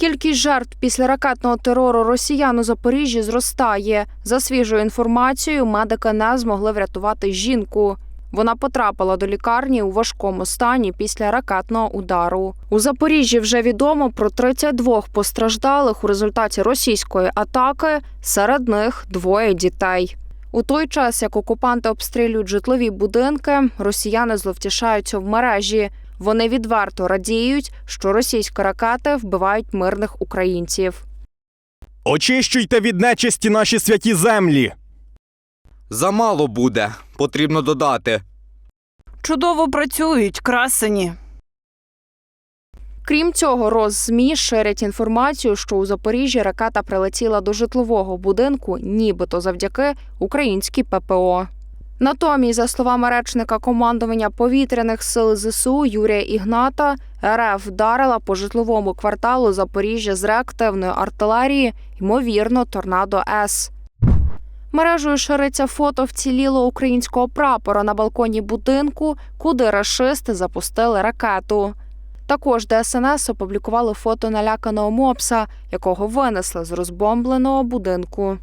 Кількість жертв після ракетного терору росіян у Запоріжжі зростає. За свіжою інформацією, медики не змогли врятувати жінку. Вона потрапила до лікарні у важкому стані після ракетного удару. У Запоріжжі вже відомо про 32 постраждалих у результаті російської атаки. Серед них двоє дітей. У той час, як окупанти обстрілюють житлові будинки, росіяни зловтішаються в мережі. Вони відверто радіють, що російські ракети вбивають мирних українців. Очищуйте від нечисті наші святі землі. Замало буде, потрібно додати. Чудово працюють, красені. Крім цього, Роззмі ширять інформацію, що у Запоріжжі ракета прилетіла до житлового будинку, нібито завдяки українській ППО. Натомість, за словами речника командування повітряних сил ЗСУ Юрія Ігната, РФ вдарила по житловому кварталу Запоріжжя з реактивної артилерії, ймовірно, торнадо С. Мережею шириться фото вцілілого українського прапора на балконі будинку, куди рашисти запустили ракету. Також ДСНС опублікували фото наляканого мопса, якого винесли з розбомбленого будинку.